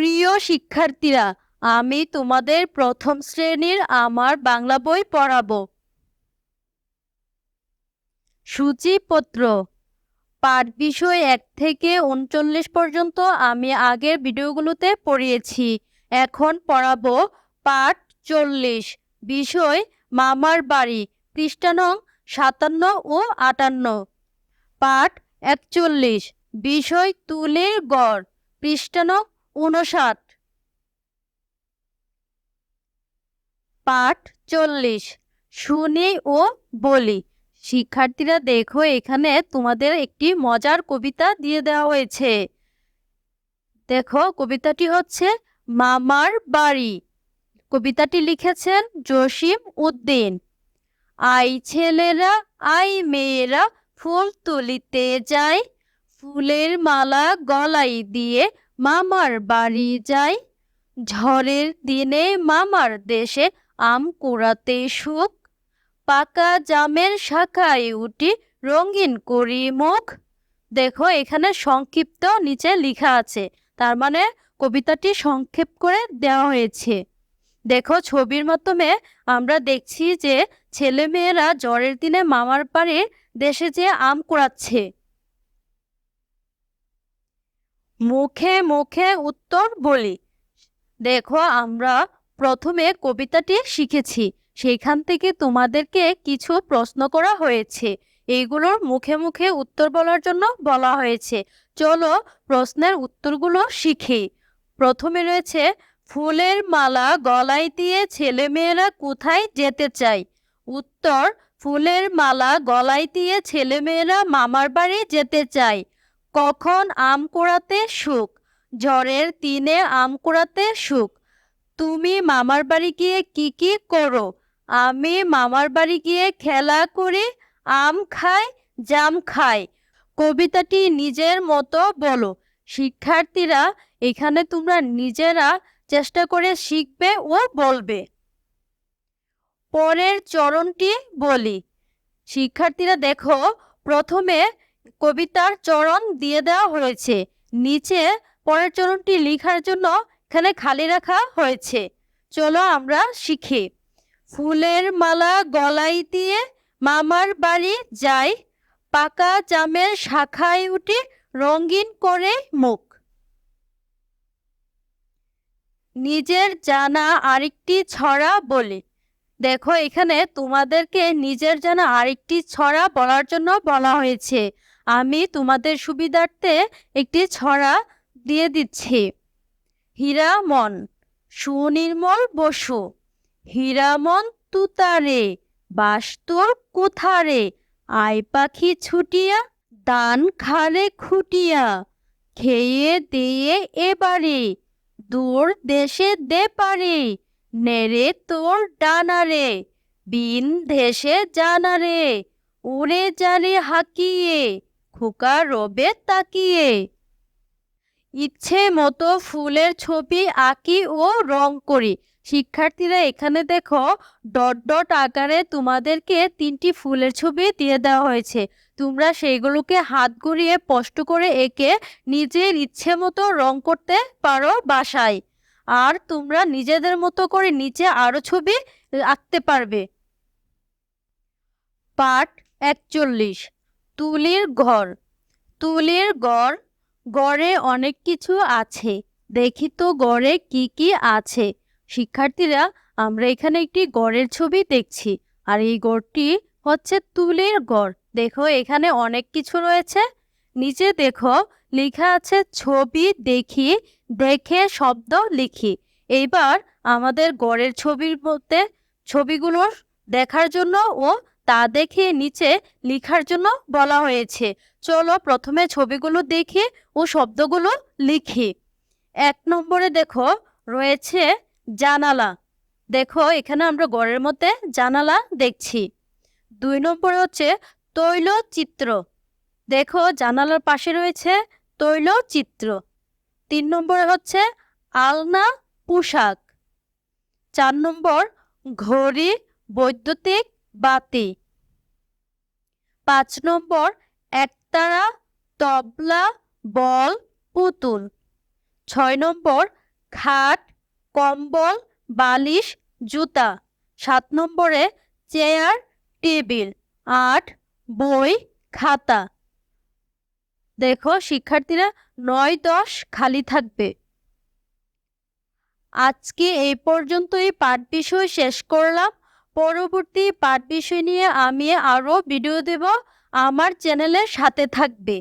প্রিয় শিক্ষার্থীরা, আমি তোমাদের প্রথম শ্রেণির আমার বাংলা বই পড়াবো। সূচিপত্র। পাঠ বিষয় এক থেকে উনচল্লিশ পর্যন্ত আমি আগের ভিডিওগুলোতে পড়িয়েছি। এখন পড়াবো পাঠ চল্লিশ। বিষয়, মামার বাড়ি, পৃষ্ঠা নং সাতান্ন ও আটান্ন। পাঠ একচল্লিশ। বিষয়, তুলের গড় নং উনষাট পাঠ চল্লিশ। শুনি ও বলি। শিক্ষার্থীরা দেখো, এখানে তোমাদের একটি মজার কবিতা দিয়ে দেওয়া হয়েছে। দেখো, কবিতাটি হচ্ছে মামার বাড়ি। কবিতাটি লিখেছেন জসিম উদ্দিন। আই ছেলেরা, আই মেয়েরা, ফুল তুলিতে যায়। ফুলের মালা গলায় দিয়ে মামার বাড়ি যায় ঝড়ের দিনে মামার দেশে আম কুড়াতে সুখ। পাকা জামের শাখায় উঠি রঙিন করি মুখ। দেখো, এখানে সংক্ষিপ্ত নিচে লেখা আছে। তার মানে কবিতাটি সংক্ষেপ করে দেওয়া হয়েছে। দেখো, ছবির মাধ্যমে আমরা দেখছি যে ছেলেমেয়েরা জ্বরের দিনে মামার বাড়ির দেশে যে আম কুড়াচ্ছে। মুখে মুখে উত্তর বলি। দেখো, আমরা প্রথমে কবিতাটি শিখেছি। সেখান থেকে তোমাদেরকে কিছু প্রশ্ন করা হয়েছে। এইগুলোর মুখে মুখে উত্তর বলার জন্য বলা হয়েছে। চলো প্রশ্নের উত্তরগুলো শিখি। প্রথমে রয়েছে, ফুলের মালা গলায় দিয়ে ছেলেমেয়েরা কোথায় যেতে চায়? উত্তর, ফুলের মালা গলায় দিয়ে ছেলেমেয়েরা মামার বাড়ি যেতে চায়। কখন আম কুড়াতে সুখ? ঝড়ের দিনে আম কুড়াতে সুখ। তুমি মামার বাড়ি গিয়ে কি কি করো? আমি মামার বাড়ি গিয়ে খেলা করি, আম খাই, জাম খাই। কবিতাটি নিজের মতো বলো। শিক্ষার্থীরা, এখানে তোমরা নিজেরা চেষ্টা করে শিখবে ও বলবে। পরের চরণটি বলি। শিক্ষার্থীরা দেখো, প্রথমে কবিতার চরণ দিয়ে দেওয়া হয়েছে। নিচে পরের চরণটি লেখার জন্য এখানে খালি রাখা হয়েছে। চলো আমরা শিখি। ফুলের মালা গলায় দিয়ে মামার বাড়ি যাই। পাকা জামের শাখায় উঠে রঙিন করে মুখ। নিজের জানা আরেকটি ছড়া বলি। দেখো, এখানে তোমাদেরকে নিজের যেন আরেকটি ছড়া বলার জন্য বলা হয়েছে। আমি তোমাদের সুবিধার্থে একটি ছড়া দিয়ে দিচ্ছি। হীরামন, সুনির্মল বসু। হীরামন তুতারে বাস তোর কোথারে আয় পাখি ছুটিয়া, দান খালে খুটিয়া। খেয়ে দিয়ে এবারে দূর দেশে দে পারে। নেড়ে তোর ডানারে বিন দেশে জানারে উড়ে জারে হাকিয়ে, খোকা রবে তাকিয়ে। ইচ্ছে মতো ফুলের ছবি আঁকি ও রং করি। শিক্ষার্থীরা এখানে দেখো, ডট ডট আকারে তোমাদেরকে তিনটি ফুলের ছবি দিয়ে দেওয়া হয়েছে। তোমরা সেইগুলোকে হাত ঘুরিয়ে স্পষ্ট করে এঁকে নিজের ইচ্ছে মতো রং করতে পারো বাসায়। আর তোমরা নিজেদের মতো করে নিচে আরও ছবি আঁকতে পারবে। পাঠ একচল্লিশ। তুলির ঘর। তুলির ঘর গড়ে অনেক কিছু আছে। দেখি তো গড়ে কি কি আছে। শিক্ষার্থীরা, আমরা এখানে একটি গড়ের ছবি দেখছি। আর এই গড়টি হচ্ছে তুলির গড়। দেখো, এখানে অনেক কিছু রয়েছে। নিচে দেখো লেখা আছে, ছবি দেখি, দেখে শব্দ লিখি। এইবার আমাদের গড়ের ছবির মধ্যে ছবিগুলো দেখার জন্য ও তা দেখে নিচে লেখার জন্য বলা হয়েছে। চলো প্রথমে ছবিগুলো দেখি ও শব্দগুলো লিখি। এক নম্বরে দেখো, রয়েছে জানালা। দেখো, এখানে আমরা গড়ের মধ্যে জানালা দেখছি। দুই নম্বরে হচ্ছে তৈল চিত্র দেখো, জানালার পাশে রয়েছে তৈলচিত্র। তিন নম্বরে হচ্ছে আলনা, পোশাক। চার নম্বর, ঘড়ি, বৈদ্যুতিক বাতি। পাঁচ নম্বর, একতারা, তবলা, বল, পুতুল। ছয় নম্বর, খাট, কম্বল, বালিশ, জুতা। সাত নম্বরে, চেয়ার, টেবিল। আট, বই, খাতা। দেখো, শিক্ষার্থীরা নয় দশ খালি থাকবে। আজকে এই পর্যন্তই পাঠ বিষয় শেষ করলাম। পরবর্তী পাঠ বিষয় নিয়ে আমি আরও ভিডিও দেব। আমার চ্যানেলের সাথে থাকবে।